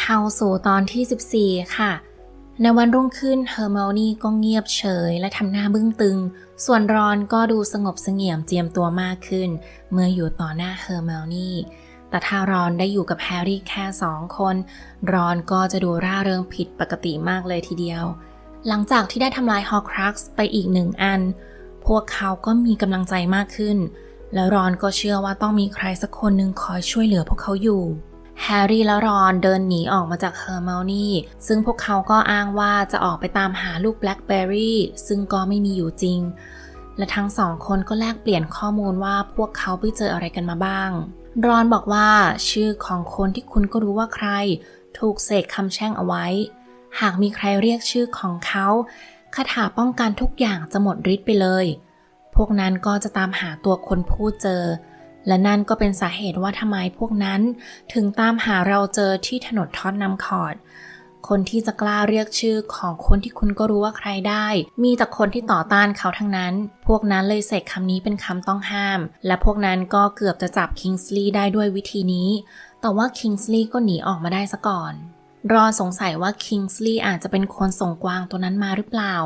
เข้าสู่ตอนที่ 14 ค่ะ ในวันรุ่งขึ้นเฮอร์เมลนี่ก็เงียบเฉย และทำหน้าบึ้งตึง ส่วนรอนก็ดูสงบเสงี่ยมเจียมตัวมากขึ้น เมื่ออยู่ต่อหน้าเฮอร์เมลนี่แต่ถ้ารอนได้อยู่กับแฮร์รี่แค่สองคน รอนก็จะดูร่าเริงผิดปกติมากเลยทีเดียว หลังจากที่ได้ทำลายฮอครักซ์ไปอีกหนึ่งอัน พวกเขาก็มีกำลังใจมากขึ้น แล้วรอนก็เชื่อว่าต้องมีใครสักคนหนึ่งคอยช่วยเหลือพวกเขาอยู่ แฮร์รี่และรอนเดินหนีออกมาจากเฮอร์เมลนี่ซึ่งพวกเขาก็อ้างว่าจะออกไปตามหาลูกแบล็คเบอร์รี่ซึ่งก็ไม่มีอยู่จริง และทั้งสองคนก็แลกเปลี่ยนข้อมูลว่าพวกเขาไปเจออะไรกันมาบ้าง รอนบอกว่าชื่อของคนที่คุณก็รู้ว่าใคร ถูกเสกคำแช่งเอาไว้ หากมีใครเรียกชื่อของเขาคาถาป้องกันทุกอย่างจะหมดฤทธิ์ไปเลย พวกนั้นก็จะตามหาตัวคนพูดเจอ และนั่นก็เป็นสาเหตุว่าทำไมพวกนั้น ถึงตามหาเราเจอที่ถนนทอดนำคอร์ดคนที่จะกล้าเรียกชื่อของคนที่คุณก็รู้ว่าใครได้ มีแต่คนที่ต่อต้านเขาทั้งนั้น พวกนั้นเลยเสกคำนี้เป็นคำต้องห้าม และพวกนั้นก็เกือบจะจับคิงส์ลีย์ได้ด้วยวิธีนี้ แต่ว่าคิงส์ลีย์ก็หนีออกมาได้ซะก่อน รอสงสัยว่าคิงส์ลีย์อาจจะเป็นคนส่งกวางตัวนั้นมาหรือเปล่า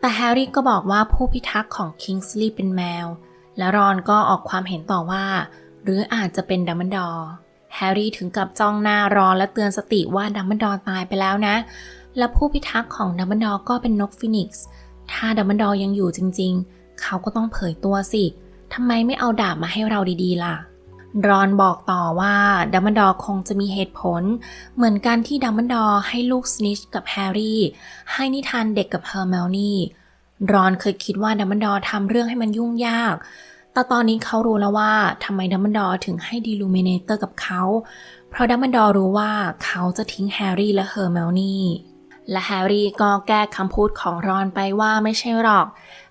แต่แฮร์รี่ก็บอกว่าผู้พิทักษ์ของคิงส์ลีย์เป็นแมว และรอนก็ออกความเห็นต่อว่า หรืออาจจะเป็นดัมเบิลดอร์แฮร์รี่ถึงกับจ้องหน้ารอนและเตือนสติว่าดัมเบิลดอร์ตายไปแล้วนะ และผู้พิทักษ์ของดัมเบิลดอร์ก็เป็นนกฟินิกซ์ถ้าดัมเบิลดอร์ยังอยู่จริง ๆ เขาก็ต้องเผยตัวสิทำไมไม่เอาดาบมาให้เราดีๆล่ะรอนบอกต่อว่าดัมเบิลดอร์คงจะมีเหตุผล เหมือนกันที่ดัมเบิลดอร์ให้ลูกสนิชกับแฮร์รี่ ให้นิทานเด็กกับเฮอร์เมลนี่ รอนเคยคิดว่าดัมเบิลดอร์ทำเรื่องให้มันยุ่งยาก แต่ตอนนี้เขารู้แล้วว่าทำไมดัมเบิลดอร์ถึงให้ดีลูเมเนเตอร์กับเขา เพราะดัมเบิลดอร์รู้ว่าเขาจะทิ้งแฮร์รี่และเฮอร์เมลนี่และแฮร์รี่ก็แก้คำพูดของรอนไปว่าไม่ใช่หรอก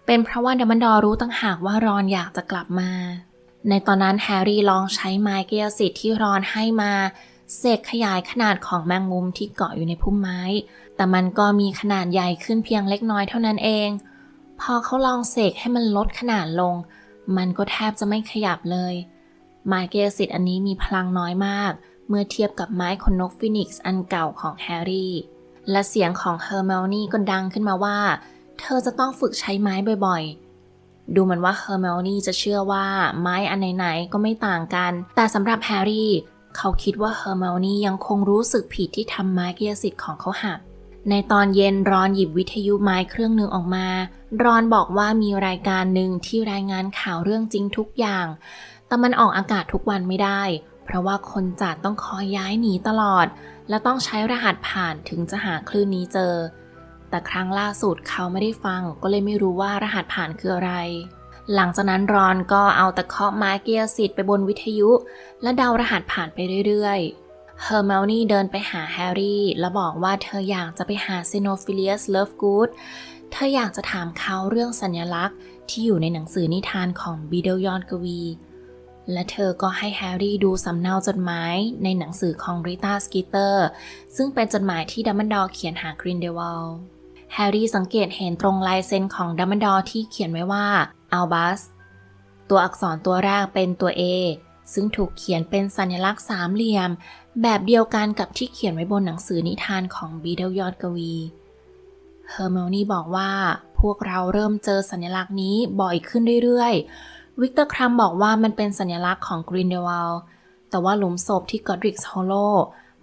เป็นเพราะว่าดัมเบิลดอร์รู้ตั้งหากว่ารอนอยากจะกลับมา ในตอนนั้นแฮร์รี่ลองใช้ไม้เกียสิทธิ์ที่รอนให้มาเสกขยายขนาดของแมงมุมที่เกาะอยู่ในพุ่มไม้ แต่มันก็มีขนาดใหญ่ขึ้นเพียงเล็กน้อยเท่านั้นเอง พอเขาลองเสกให้มันลดขนาดลง มันก็แทบจะไม่ขยับเลย ไม้เกยสิทธ์อันนี้มีพลังน้อยมาก เมื่อเทียบกับไม้ขนนกฟินิกซ์อันเก่าของแฮร์รี่ และเสียงของเฮอร์เมลนี่ก็ดังขึ้นมาว่า เธอจะต้องฝึกใช้ไม้บ่อยๆ ดูเหมือนว่าเฮอร์เมลนี่จะเชื่อว่าไม้อันไหนๆก็ไม่ต่างกัน แต่สำหรับแฮร์รี่ เขาคิดว่าเฮอร์เมลนี่ยังคงรู้สึกผิดที่ทำไม้เกียสิทธิ์ของเขาหัก ในตอนเย็นรอนหยิบวิทยุไม้เครื่องหนึ่งออกมา รอนบอกว่ามีรายการหนึ่งที่รายงานข่าวเรื่องจริงทุกอย่าง แต่มันออกอากาศทุกวันไม่ได้ เพราะว่าคนจัดต้องคอยย้ายหนีตลอด และต้องใช้รหัสผ่านถึงจะหาคลื่นนี้เจอ แต่ครั้งล่าสุดเขาไม่ได้ฟัง ก็เลยไม่รู้ว่ารหัสผ่านคืออะไร หลังจากนั้นรอนก็เอาตะเคาะไม้เกียร์สิทธิ์ไปบนวิทยุ และเดารหัสผ่านไปเรื่อยๆ เฮอร์เมลนี่เดินไปหาแฮร์รี่ แล้วบอกว่าเธออยากจะไปหาซิโนฟิเลียสเลิฟกูดเธออยากจะถามเขาเรื่องสัญลักษณ์ที่อยู่ในหนังสือนิทานของบีเดลยอนกวี และเธอก็ให้แฮร์รี่ดูสำเนาจดหมายในหนังสือของริต้าสกิเตอร์ซึ่งเป็นจดหมายที่ดัมเบิลดอร์เขียนหากรินเดวลแฮร์รี่สังเกตเห็นตรงลายเซ็นของดัมเบิลดอร์ที่เขียนไว้ว่าอัลบัสตัวอักษรตัวแรกเป็นตัว A ซึ่งถูกเขียนเป็นสัญลักษณ์สามเหลี่ยม แบบเดียวกันกับที่เขียนไว้บนหนังสือนิทานของบีเดลยอดกวีเฮอร์เมลนี่บอกว่า พวกเราเริ่มเจอสัญลักษณ์นี้บ่อยขึ้นเรื่อยๆ วิกเตอร์ครัมบอกว่ามันเป็นสัญลักษณ์ของกรีนเดวลแต่ว่าหลุมศพที่กอดริกส์ฮอลโล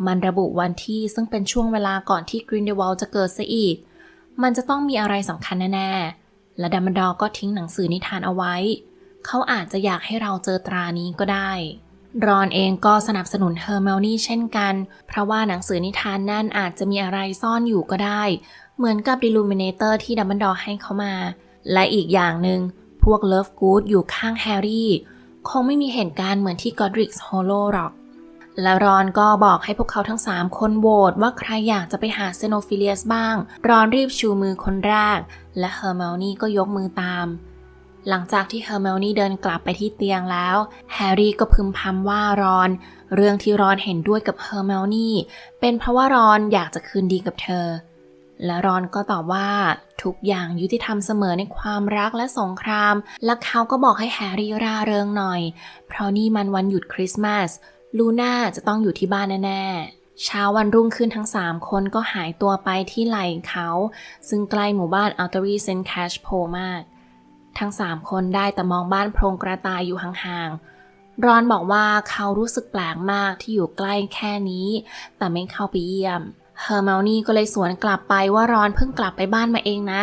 มันระบุวันที่ซึ่งเป็นช่วงเวลาก่อนที่กรีนเดวลจะเกิดซะอีก มันจะต้องมีอะไรสำคัญแน่ๆ และดัมเบิลดอร์ก็ทิ้งหนังสือนิทานเอาไว้ เขาอาจจะอยากให้เราเจอตรานี้ก็ได้ รอนเองก็สนับสนุนเฮอร์เมลนี่เช่นกัน เพราะว่าหนังสือนิทานนั่นอาจจะมีอะไรซ่อนอยู่ก็ได้ เหมือนกับดิลูมิเนเตอร์ที่ดัมเบิลดอร์ให้เขามา และอีกอย่างหนึ่งพวกเลิฟกูดอยู่ข้างแฮร์รี่ คงไม่มีเหตุการณ์เหมือนที่กอดริกส์โฮโลหรอกและรอนก็บอกให้พวกเขาทั้ง 3 คนโหวตว่าใครอยากจะไปหาเซโนฟิเลียสบ้าง รอนรีบชูมือคนแรก และเฮอร์เมลนี่ก็ยกมือตาม หลังจากที่เฮอร์เมลนี่เดินกลับไปที่เตียงแล้ว แฮร์รี่ก็พึมพำว่ารอน เรื่องที่รอนเห็นด้วยกับเฮอร์เมลนี่เป็นเพราะว่ารอนอยากจะคืนดีกับเธอ และรอนก็ตอบว่าทุกอย่างยุติธรรมเสมอในความรักและสงคราม และเขาก็บอกให้แฮร์รี่ร่าเริงหน่อย เพราะนี่มันวันหยุดคริสต์มาสลูน่าจะต้องอยู่ที่บ้านแน่ๆ เช้าวันรุ่งขึ้นทั้งสามคนก็หายตัวไปที่ไหล่เขา ซึ่งใกล้หมู่บ้านอัลต r รีเซนแคชโพมาก ทั้งสามคนได้แต่มองบ้านโพรงกระต่ายอยู่ห่างๆ รอนบอกว่าเขารู้สึกแปลกมากที่อยู่ใกล้แค่นี้ แต่ไม่เข้าไปเยี่ยม เฮอร์เมลนี่ก็เลยสวนกลับไปว่ารอนเพิ่งกลับไปบ้านมาเองนะ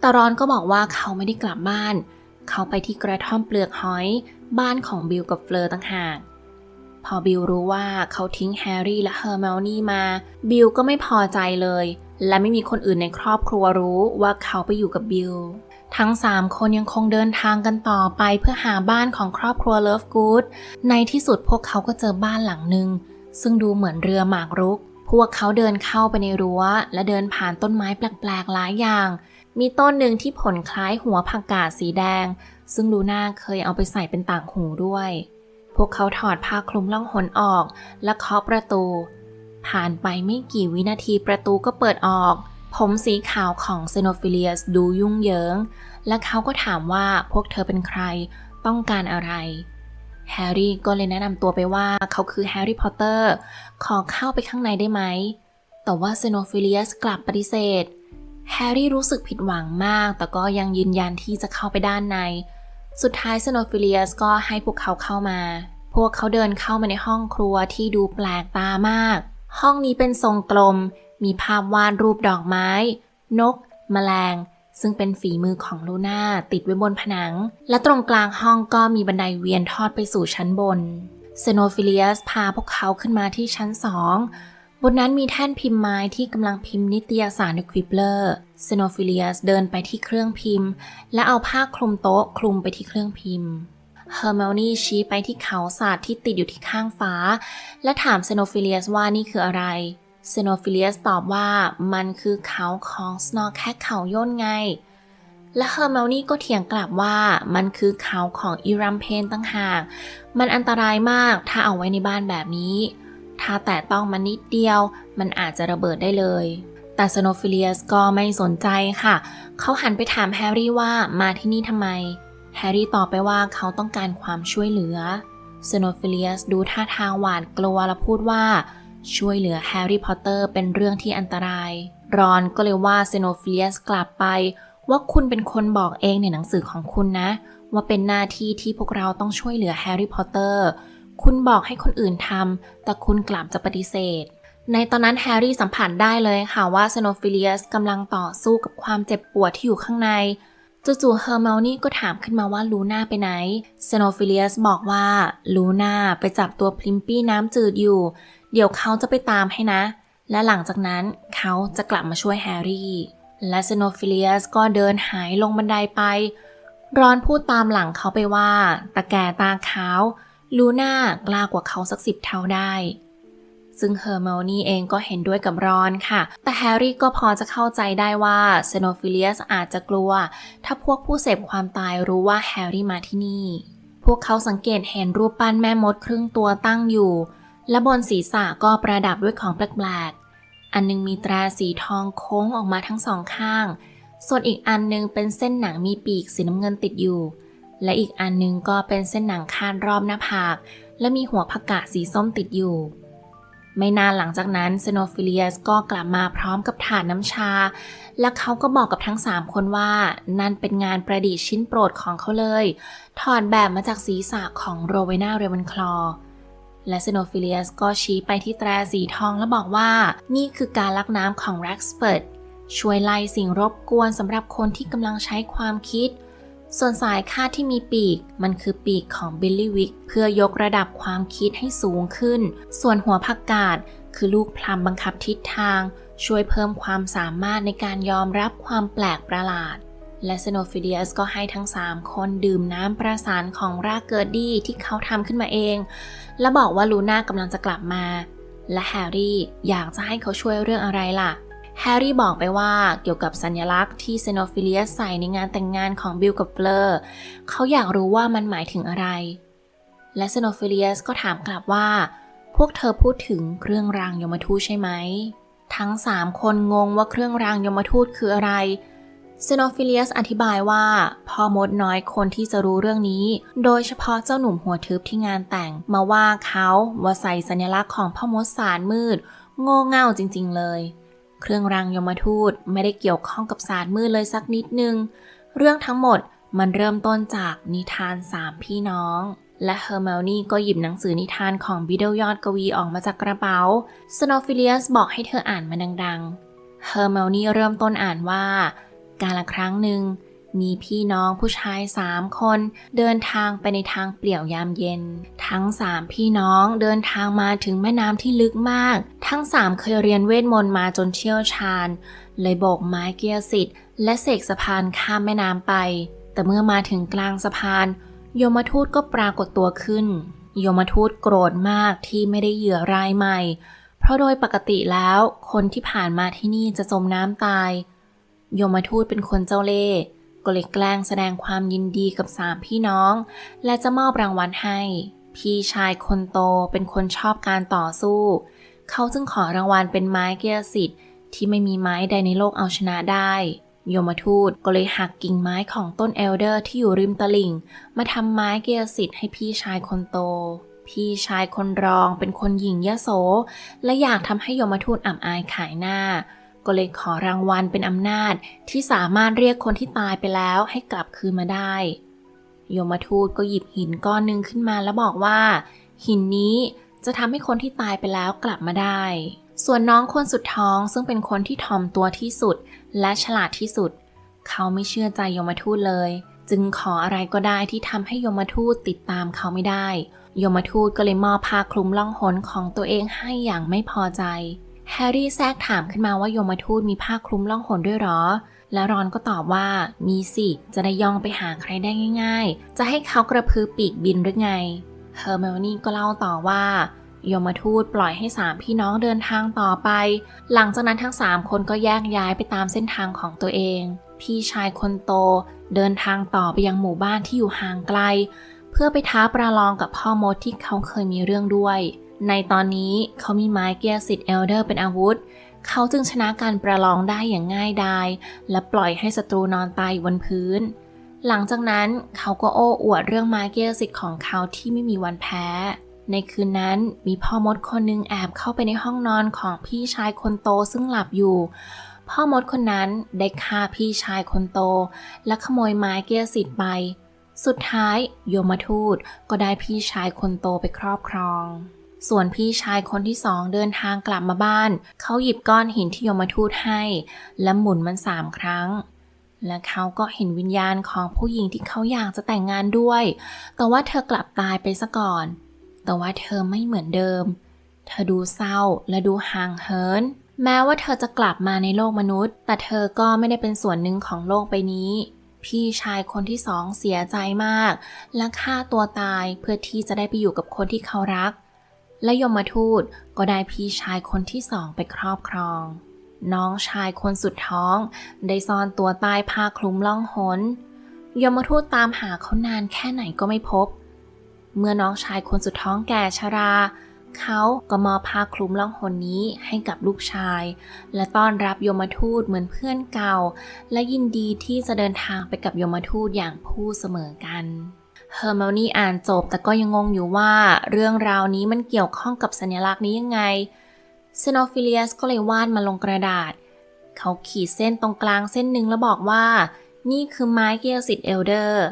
แต่รอนก็บอกว่าเขาไม่ได้กลับบ้าน เขาไปที่กระท่อมเปลือกหอย บ้านของบิลกับเฟลอต่างหากพอบิลรู้ว่าเขาทิ้งแฮร์รี่และเฮอร์เมลนี่มา บิลก็ไม่พอใจเลย และไม่มีคนอื่นในครอบครัวรู้ว่าเขาไปอยู่กับบิล ทั้งสามคนยังคงเดินทางกันต่อไปเพื่อหาบ้านของครอบครัวเลิฟกูดในที่สุดพวกเขาก็เจอบ้านหลังหนึ่งซึ่งดูเหมือนเรือหมากรุก พวกเขาเดินเข้าไปในรั้ว และเดินผ่านต้นไม้แปลกๆหลายอย่าง มีต้นหนึ่งที่ผลคล้ายหัวผักกาดสีแดง ซึ่งลูน่าเคยเอาไปใส่เป็นต่างหูด้วย พวกเขาถอดผ้าคลุมล่องหนออก และเคาะประตู ผ่านไปไม่กี่วินาทีประตูก็เปิดออก ผมสีขาวของเซโนฟิเลียสดูยุ่งเหยิง และเขาก็ถามว่าพวกเธอเป็นใครต้องการอะไรแฮร์รี่ก็เลยแนะนำตัวไปว่าเขาคือแฮร์รี่พอตเตอร์ขอเข้าไปข้างในได้ไหม แต่ว่าเซโนฟิเลียสกลับปฏิเสธ แฮร์รี่รู้สึกผิดหวังมาก แต่ก็ยังยืนยันที่จะเข้าไปด้านใน สุดท้ายเซโนฟิเลียสก็ให้พวกเขาเข้ามา พวกเขาเดินเข้ามาในห้องครัวที่ดูแปลกตามาก ห้องนี้เป็นทรงกลม มีภาพวาดรูปดอกไม้ นกแมลง ซึ่งเป็นฝีมือของลูน่าติดไว้บนผนัง และตรงกลางห้องก็มีบันไดเวียนทอดไปสู่ชั้นบนเซโนฟิเลียสพาพวกเขาขึ้นมาที่ชั้นสองบนนั้นมีแท่นพิมพ์ไม้ที่กำลังพิมพ์นิตยสารในควิปเลอร์เซโนฟิเลียสเดินไปที่เครื่องพิมพ์ และเอาผ้าคลุมโต๊ะคลุมไปที่เครื่องพิมพ์เฮอร์เมลนี่ชี้ไปที่เขาศาสตร์ที่ติดอยู่ที่ข้างฟ้า และถามเซโนฟิเลียสว่านี่คืออะไร เซโนฟิเลียสตอบว่ามันคือเขาของสโนแคทเขาย่นไง และเฮอร์เมลนี่ก็เถียงกลับว่ามันคือเขาของอิรัมเพนตั้งหาก มันอันตรายมากถ้าเอาไว้ในบ้านแบบนี้ ถ้าแต่ต้องมันนิดเดียว มันอาจจะระเบิดได้เลย แต่สโนฟิเลียสก็ไม่สนใจค่ะ เขาหันไปถามแฮร์รี่ว่ามาที่นี่ทำไม แฮร์รี่ตอบไปว่าเขาต้องการความช่วยเหลือสโนฟิเลียสดูท่าทางหวาดกลัวและพูดว่า ช่วยเหลือแฮร์รี่พอตเตอร์เป็นเรื่องที่อันตราย รอนก็เลยว่าเซโนฟิเลียสกลับไป ว่าคุณเป็นคนบอกเองในหนังสือของคุณนะ ว่าเป็นหน้าที่ที่พวกเราต้องช่วยเหลือแฮร์รี่พอตเตอร์คุณบอกให้คนอื่นทำแต่คุณกลับจะปฏิเสธ ในตอนนั้นแฮร์รี่สัมผัสได้เลยค่ะว่าเซโนฟิเลียสกำลังต่อสู้กับความเจ็บปวดที่อยู่ข้างในจู่ๆเฮอร์เมลนี่ก็ถามขึ้นมาว่าลูน่าไปไหนเซโนฟิเลียสบอกว่าลูน่าไปจับตัวพลิมปี้น้ำจืดอยู่ เดี๋ยวเขาจะไปตามให้นะ และหลังจากนั้นเขาจะกลับมาช่วยแฮร์รี่ และเซโนฟิเลียสก็เดินหายลงบันไดไปรอนพูดตามหลังเขาไปว่าตาแก่ตาขาวลูน่ากล้ากว่าเขาสักสิบเท่าได้ ซึ่งเฮอร์เมลนี่เองก็เห็นด้วยกับรอนค่ะ แต่แฮร์รี่ก็พอจะเข้าใจได้ว่าเซโนฟิเลียสอาจจะกลัว ถ้าพวกผู้เสพความตายรู้ว่าแฮร์รี่มาที่นี่ พวกเขาสังเกตเห็นรูปปั้นแม่มดครึ่งตัวตั้งอยู่ และบนศีรษะก็ประดับด้วยของแปลกๆ อันนึงมีตราสีทองโค้งออกมาทั้งสองข้าง ส่วนอีกอันนึงเป็นเส้นหนังมีปีกสีน้ำเงินติดอยู่ และอีกอันนึงก็เป็นเส้นหนังคาดรอบหน้าผาก และมีหัวผักกาดสีส้มติดอยู่ ไม่นานหลังจากนั้นเซโนฟิเลียสก็กลับมาพร้อมกับถาดน้ำชา และเขาก็บอกกับทั้ง3คนว่านั่นเป็นงานประดิษฐ์ชิ้นโปรดของเขาเลย ถอดแบบมาจากศีรษะของโรเวนาเรเวนคลอ และเซโนฟิเลียสก็ชี้ไปที่แตรสีทองและบอกว่า นี่คือการลักน้ำของแร็กสเปิร์ดช่วยไล่สิ่งรบกวนสำหรับคนที่กำลังใช้ความคิด ส่วนสายคาดที่มีปีก มันคือปีกของบิลลี่วิกเพื่อยกระดับความคิดให้สูงขึ้น ส่วนหัวผักกาดคือลูกพลัมบังคับทิศทาง ช่วยเพิ่มความสามารถในการยอมรับความแปลกประหลาด และเซโนฟิเดียสก็ให้ทั้ง 3 คนดื่มน้ำประสานของรากเกิดดี้ที่เขาทำขึ้นมาเอง และบอกว่าลูน่ากำลังจะกลับมา และแฮร์รี่อยากจะให้เขาช่วยเรื่องอะไรล่ะ แฮร์รี่บอกไปว่าเกี่ยวกับสัญลักษณ์ที่เซโนฟิเลียสใส่ในงานแต่งงานของบิลกับเฟลอร์เขาอยากรู้ว่ามันหมายถึงอะไร และเซโนฟิเลียสก็ถามกลับว่า พวกเธอพูดถึงเครื่องรางยมทูตใช่ไหม ทั้งสามคนงงว่าเครื่องรางยมทูตคืออะไร ซโนฟิเลียสอธิบายว่าพ่อมดน้อยคนที่จะรู้เรื่องนี้ โดยเฉพาะเจ้าหนุ่มหัวทึบที่งานแต่ง มาว่าเขาว่าใส่สัญลักษณ์ของพ่อมดสารมืด โง่เง่าจริงๆเลย เครื่องรางยมทูตไม่ได้เกี่ยวข้องกับศารมืดเลยสักนิดนึง เรื่องทั้งหมดมันเริ่มต้นจากนิทานสามพี่น้อง และเฮอร์เมลนี่ก็หยิบหนังสือนิทานของบิดเดิลยอดกวีออกมาจากกระเป๋าสโนฟิเลียสบอกให้เธออ่านมาดังๆเฮอร์เมลนี่เริ่มต้นอ่านว่า การละครั้งหนึ่ง มีพี่น้องผู้ชายสามคน เดินทางไปในทางเปลี่ยวยามเย็น ทั้งสามพี่น้องเดินทางมาถึงแม่น้ำที่ลึกมาก ทั้งสามเคยเรียนเวทมนต์มาจนเชี่ยวชาญ เลยโบกไม้เกียร์สิทธิ์และเสกสะพานข้ามแม่น้ำไป แต่เมื่อมาถึงกลางสะพาน โยมทูตก็ปรากฏตัวขึ้น โยมทูตโกรธมากที่ไม่ได้เหยื่อรายใหม่ เพราะโดยปกติแล้ว คนที่ผ่านมาที่นี่จะจมน้ำตาย ยมทูตเป็นคนเจ้าเล่ห์ก็เลยแกล้งแสดงความยินดีกับสามพี่น้อง และจะมอบรางวัลให้ พี่ชายคนโตเป็นคนชอบการต่อสู้ เขาจึงขอรางวัลเป็นไม้เกียรสิทธิ์ที่ไม่มีไม้ใดในโลกเอาชนะได้โยมทูตก็เลยหักกิ่งไม้ของต้นเอลเดอร์ที่อยู่ริมตลิ่ง มาทำไม้เกียรสิทธิ์ให้พี่ชายคนโต พี่ชายคนรองเป็นคนหญิงยะโส และอยากทำให้โยมทูตอับอายขายหน้า ก็เลยขอรางวัลเป็นอำนาจที่สามารถเรียกคนที่ตายไปแล้วให้กลับคืนมาได้ โยมทูตก็หยิบหินก้อนหนึ่งขึ้นมาแล้วบอกว่า หินนี้จะทำให้คนที่ตายไปแล้วกลับมาได้ ส่วนน้องคนสุดท้องซึ่งเป็นคนที่ถ่อมตัวที่สุด และฉลาดที่สุด เขาไม่เชื่อใจโยมทูตเลย จึงขออะไรก็ได้ที่ทำให้โยมทูตติดตามเขาไม่ได้ โยมทูตก็เลยมอบผ้าคลุมล่องหนของตัวเองให้อย่างไม่พอใจ แฮร์รี่แทรกถามขึ้นมาว่าโยมทูตมีผ้าคลุมล่องหนด้วยหรอ แล้วรอนก็ตอบว่ามีสิจะได้ย่องไปหาใครได้ง่าย ๆ จะให้เขากระพือปีกบินหรือไงเฮอร์เมลนี่ก็เล่าต่อว่าโยมทูตปล่อยให้สามพี่น้องเดินทางต่อไป หลังจากนั้นทั้งสามคนก็แยกย้ายไปตามเส้นทางของตัวเอง พี่ชายคนโตเดินทางต่อไปยังหมู่บ้านที่อยู่ห่างไกล เพื่อไปท้าประลองกับพ่อมดที่เขาเคยมีเรื่องด้วย ในตอนนี้เขามีไม้เกียร์สิทธิ์เอลเดอร์เป็นอาวุธ เขาจึงชนะการประลองได้อย่างง่ายดาย และปล่อยให้ศัตรูนอนตายบนพื้น หลังจากนั้นเขาก็โอ้อวดเรื่องไม้เกียร์สิทธิ์ของเขาที่ไม่มีวันแพ้ ในคืนนั้นมีพ่อมดคนหนึงแอบเข้าไปในห้องนอนของพี่ชายคนโตซึ่งหลับอยู่พ่อมดคนนั้นได้ฆ่าพี่ชายคนโต และขโมยไม้เกียร์สิทธิ์ไป สุดท้ายโยมทูตก็ได้พี่ชายคนโตไปครอบครอง ส่วนพี่ชายคนที่สองเดินทางกลับมาบ้าน เขาหยิบก้อนหินที่โยมทูตให้ และหมุนมันสามครั้ง และเขาก็เห็นวิญญาณของผู้หญิงที่เขาอยากจะแต่งงานด้วย แต่ว่าเธอกลับตายไปซะก่อน แต่ว่าเธอไม่เหมือนเดิม เธอดูเศร้าและดูห่างเหิน แม้ว่าเธอจะกลับมาในโลกมนุษย์ แต่เธอก็ไม่ได้เป็นส่วนหนึ่งของโลกใบนี้พี่ชายคนที่สองเสียใจมาก และฆ่าตัวตายเพื่อที่จะได้ไปอยู่กับคนที่เขารัก และยมทูตก็ได้พี่ชายคนที่สองไปครอบครอง น้องชายคนสุดท้อง ได้ซ่อนตัวใต้ผ้าคลุมล่องหนยมทูตตามหาเขานานแค่ไหนก็ไม่พบ เมื่อน้องชายคนสุดท้องแก่ชรา เขาก็มอบผ้าคลุมล่องหนนี้ให้กับลูกชาย และต้อนรับยมทูตเหมือนเพื่อนเก่า และยินดีที่จะเดินทางไปกับยมทูตอย่างผู้เสมอกัน เฮอร์เมลนี่อ่านจบแต่ก็ยังงงอยู่ว่าเรื่องราวนี้มันเกี่ยวข้องกับสัญลักษณ์นี้ยังไงเซโนฟิเลียสก็เลยวาดมาลงกระดาษ เขาขีดเส้นตรงกลางเส้นหนึ่งแล้วบอกว่า นี่คือไม้เกียสิทธิ์เอลเดอร์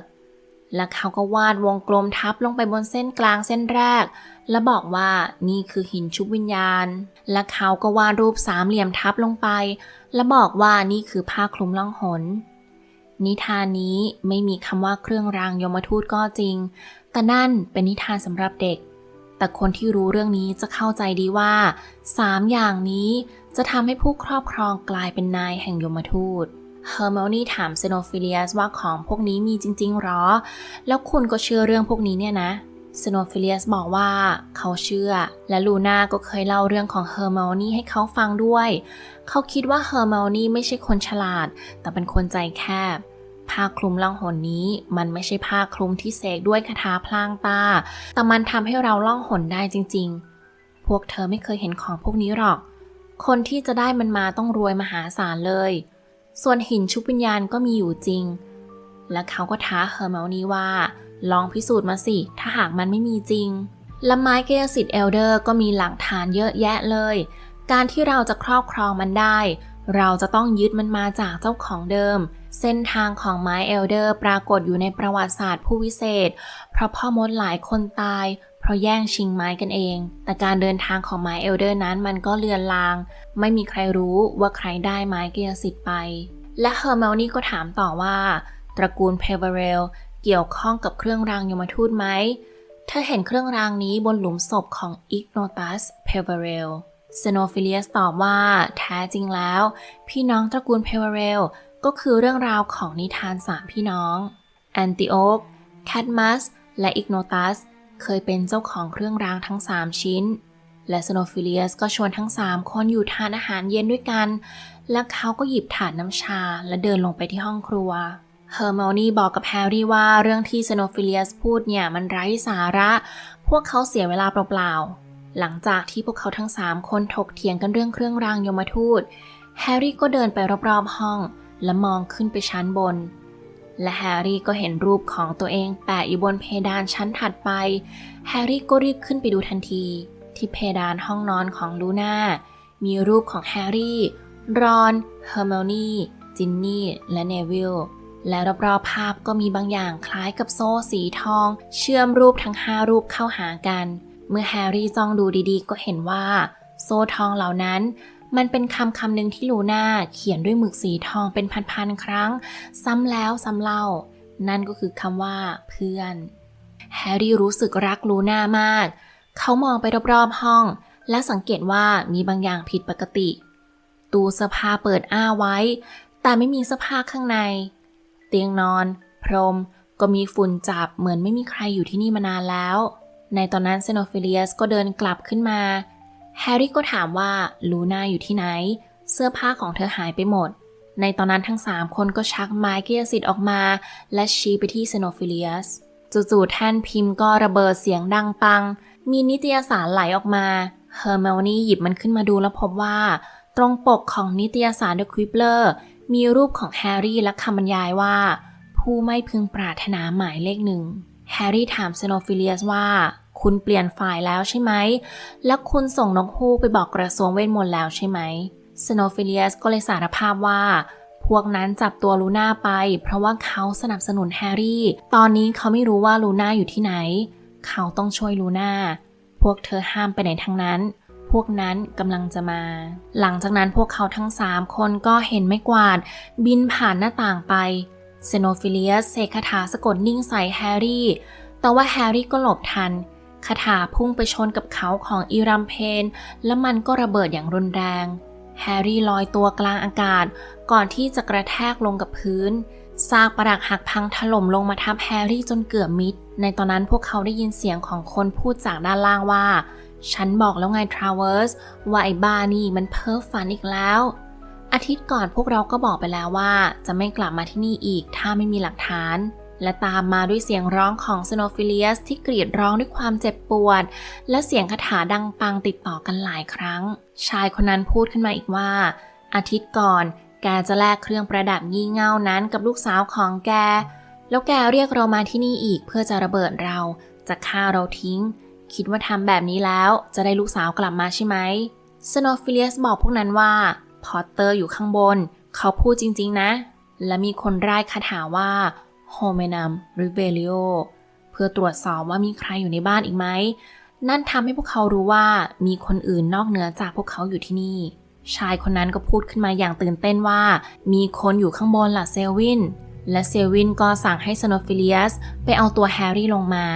และเขาก็วาดวงกลมทับลงไปบนเส้นกลางเส้นแรก และบอกว่านี่คือหินชุบวิญญาณ และเขาก็วาดรูปสามเหลี่ยมทับลงไป และบอกว่านี่คือผ้าคลุมล่องหน นิทานนี้ไม่มีคำว่าเครื่องรางยมทูตก็จริง แต่นั่นเป็นนิทานสำหรับเด็ก แต่คนที่รู้เรื่องนี้จะเข้าใจดีว่าสามอย่างนี้จะทำให้ผู้ครอบครองกลายเป็นนายแห่งยมทูตเฮอร์เมลนี่ถามเซโนฟิเลียสว่าของพวกนี้มีจริง ๆหรอ แล้วคุณก็เชื่อเรื่องพวกนี้เนี่ยนะเซโนฟิเลียสบอกว่าเขาเชื่อ และลูน่าก็เคยเล่าเรื่องของเฮอร์เมลนี่ให้เขาฟังด้วย เขาคิดว่าเฮอร์เมลนี่ไม่ใช่คนฉลาด แต่เป็นคนใจแคบ ผ้าคลุมล่องหนนี้ มันไม่ใช่ผ้าคลุมที่เสกด้วยคาถาพลางตา แต่มันทำให้เราล่องหนได้จริง ๆ พวกเธอไม่เคยเห็นของพวกนี้หรอก คนที่จะได้มันมาต้องรวยมหาศาลเลย ส่วนหินชุบวิญญาณก็มีอยู่จริง และเขาก็ท้าเฮอร์เมลนี้ว่า ลองพิสูจน์มาสิ ถ้าหากมันไม่มีจริง และไม้กายสิทธิ์เอลเดอร์ก็มีหลักฐานเยอะแยะเลย การที่เราจะครอบครองมันได้ เราจะต้องยึดมันมาจากเจ้าของเดิม เส้นทางของไม้เอลเดอร์ปรากฏอยู่ในประวัติศาสตร์ผู้วิเศษ เพราะพ่อมดหลายคนตาย เพราะแย่งชิงไม้กันเอง แต่การเดินทางของไม้เอลเดอร์นั้นมันก็เลือนลาง ไม่มีใครรู้ว่าใครได้ไม้กายสิทธิ์ไป และเฮอร์เมลนี่ก็ถามต่อว่า ตระกูลเพเวเรลเกี่ยวข้องกับเครื่องรางยมทูตไหม เธอเห็นเครื่องรางนี้บนหลุมศพของอิกโนตัสเพเวเรลเซโนฟิเลียสตอบว่า แท้จริงแล้ว พี่น้องตระกูลเพเวเรล ก็คือเรื่องราวของนิทานสามพี่น้อง แอนติโอกแคดมัส และอิกโนตัส เคยเป็นเจ้าของเครื่องรางทั้ง 3 ชิ้น และเซโนฟิเลียสก็ชวนทั้ง 3 คนอยู่ทานอาหารเย็นด้วยกัน และเขาก็หยิบถาดน้ำชาและเดินลงไปที่ห้องครัวเฮอร์ม o นี่บอกกับแฮร์รี่ว่าเรื่องที่เซโนฟิเลียสพูดเนี่ยมันไร้สาระ พวกเขาเสียเวลาเปล่าๆ หลังจากที่พวกเขาทั้ง 3 คนถกเถียงกันเรื่องเครื่องรางยมทูต แฮร์รี่ก็เดินไปรอบๆห้อง และมองขึ้นไปชั้นบน และแฮร์รี่ก็เห็นรูปของตัวเองแปะอยู่บนเพดานชั้นถัดไป แฮร์รี่ก็รีบขึ้นไปดูทันที ที่เพดานห้องนอนของลูน่า มีรูปของแฮร์รี่ รอน เฮอร์เมลนี่ จินนี่ และเนวิลและรอบๆภาพก็มีบางอย่างคล้ายกับโซ่สีทอง เชื่อมรูปทั้งห้ารูปเข้าหากัน เมื่อแฮร์รี่จ้องดูดีๆ ก็เห็นว่า โซ่ทองเหล่านั้น มันเป็นคำคำหนึ่งที่ลูน่าเขียนด้วยหมึกสีทองเป็นพันๆครั้ง ซ้ำแล้วซ้ำเล่า นั่นก็คือคำว่าเพื่อน แฮร์รี่รู้สึกรักลูน่ามาก เขามองไปรอบๆห้อง และสังเกตว่ามีบางอย่างผิดปกติ ตู้เสื้อผ้าเปิดอ้าไว้ แต่ไม่มีเสื้อผ้าข้างใน เตียงนอน พรม ก็มีฝุ่นจับเหมือนไม่มีใครอยู่ที่นี่มานานแล้ว ในตอนนั้นเซโนฟิเลียสก็เดินกลับขึ้นมา แฮร์รี่ก็ถามว่าลูน่าอยู่ที่ไหน เสื้อผ้าของเธอหายไปหมด ในตอนนั้นทั้งสามคนก็ชักไม้เกียสิทธิ์ออกมา และชี้ไปที่เซโนฟิเลียสจู่ๆแท่นพิมพ์ก็ระเบิดเสียงดังปัง มีนิตยสารไหลออกมาเฮอร์เมลนี่หยิบมันขึ้นมาดูแล้วพบว่า ตรงปกของนิตยสาร The Quibbler มีรูปของแฮร์รี่และคำบรรยายว่า ผู้ไม่พึงปรารถนาหมายเลขหนึ่งแฮร์รี่ถามเซโนฟิเลียสว่า คุณเปลี่ยนฝ่ายแล้วใช่ไหม และคุณส่งนกฮูกไปบอกกระทรวงเวทมนต์แล้วใช่ไหมเซโนฟิเลียสก็เลยสารภาพว่า พวกนั้นจับตัวลูน่าไป เพราะว่าเขาสนับสนุนแฮร์รี่ ตอนนี้เขาไม่รู้ว่าลูน่าอยู่ที่ไหน เขาต้องช่วยลูน่า พวกเธอห้ามไปไหนทั้งนั้น พวกนั้นกำลังจะมา หลังจากนั้นพวกเขาทั้งสามคนก็เห็นไม่กวาด บินผ่านหน้าต่างไปเซโนฟิเลียสเสกคาถาสะกดนิ่งใส่แฮร์รี่ แต่ว่าแฮร์รี่ก็หลบทัน คาถาพุ่งไปชนกับเขาของอีรัมเพน และมันก็ระเบิดอย่างรุนแรง แฮร์รี่ลอยตัวกลางอากาศ ก่อนที่จะกระแทกลงกับพื้นซากปรักหักพังถล่มลงมาทับแฮร์รี่จนเกือบมิด ในตอนนั้นพวกเขาได้ยินเสียงของคนพูดจากด้านล่างว่า ฉันบอกแล้วไงทราเวอร์สว่าไอ้บ้านี่มันเพ้อฝันอีกแล้ว อาทิตย์ก่อนพวกเราก็บอกไปแล้วว่า จะไม่กลับมาที่นี่อีกถ้าไม่มีหลักฐาน และตามมาด้วยเสียงร้องของซโนฟิเลียสที่กรีดร้องด้วยความเจ็บปวด และเสียงคาถาดังปังติดต่อกันหลายครั้ง ชายคนนั้นพูดขึ้นมาอีกว่า อาทิตย์ก่อน แกจะแลกเครื่องประดับงี่เง่านั้นกับลูกสาวของแก แล้วแกเรียกเรามาที่นี่อีกเพื่อจะระเบิดเรา จะฆ่าเราทิ้ง คิดว่าทำแบบนี้แล้วจะได้ลูกสาวกลับมาใช่ไหมสโนฟิเลียสบอกพวกนั้นว่าพอตเตอร์อยู่ข้างบน เขาพูดจริงๆนะ และมีคนร่ายคาถาว่า โฮเมนัมริเบลิโอเพื่อตรวจสอบว่ามีใครอยู่ในบ้านอีกไหม นั่นทำให้พวกเขารู้ว่ามีคนอื่นนอกเหนือจากพวกเขาอยู่ที่นี่ ชายคนนั้นก็พูดขึ้นมาอย่างตื่นเต้นว่า มีคนอยู่ข้างบนล่ะเซลวิน และเซลวินก็สั่งให้สโนฟิเลียสไปเอาตัวแฮร์รี่ลงมา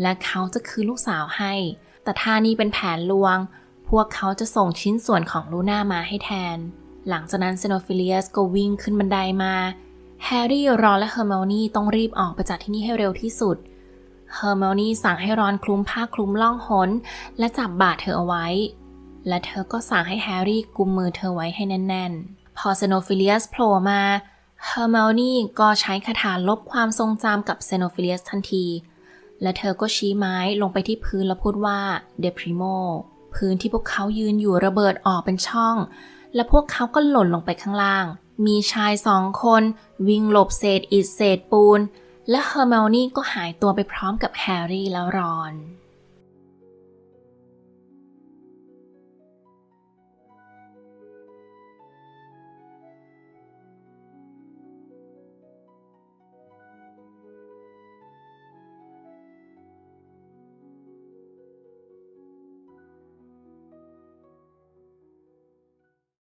และเขาจะคืนลูกสาวให้ แต่ท่านี้เป็นแผนลวง พวกเขาจะส่งชิ้นส่วนของลูน่ามาให้แทน หลังจากนั้นเซโนฟิเลียสก็วิ่งขึ้นบันไดมา แฮร์รี่รอนและเฮอร์เมลนี่ต้องรีบออกไปจากที่นี่ให้เร็วที่สุด เฮอร์เมลนี่สั่งให้รอนคลุมผ้าคลุมล่องหนและจับบาดเธอเอาไว้ และเธอก็สั่งให้แฮร์รี่กุมมือเธอไว้ให้แน่นๆ พอเซโนฟิเลียสโผล่มา เฮอร์เมลนี่ก็ใช้คาถาลบความทรงจำกับเซโนฟิเลียสทันที และเธอก็ชี้ไม้ลงไปที่พื้นแล้วพูดว่าเดพริโมพื้นที่พวกเขายืนอยู่ระเบิดออกเป็นช่อง และพวกเขาก็หล่นลงไปข้างล่าง มีชายสองคนวิ่งหลบเศษอิฐเศษปูน และเฮอร์เมลนี่ก็หายตัวไปพร้อมกับแฮร์รี่แล้วรอน